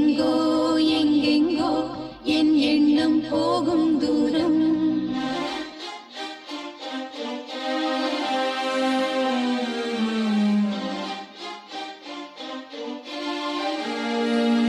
எங்கெங்கோ எங்கெங்கோ என் எண்ணம் போகும்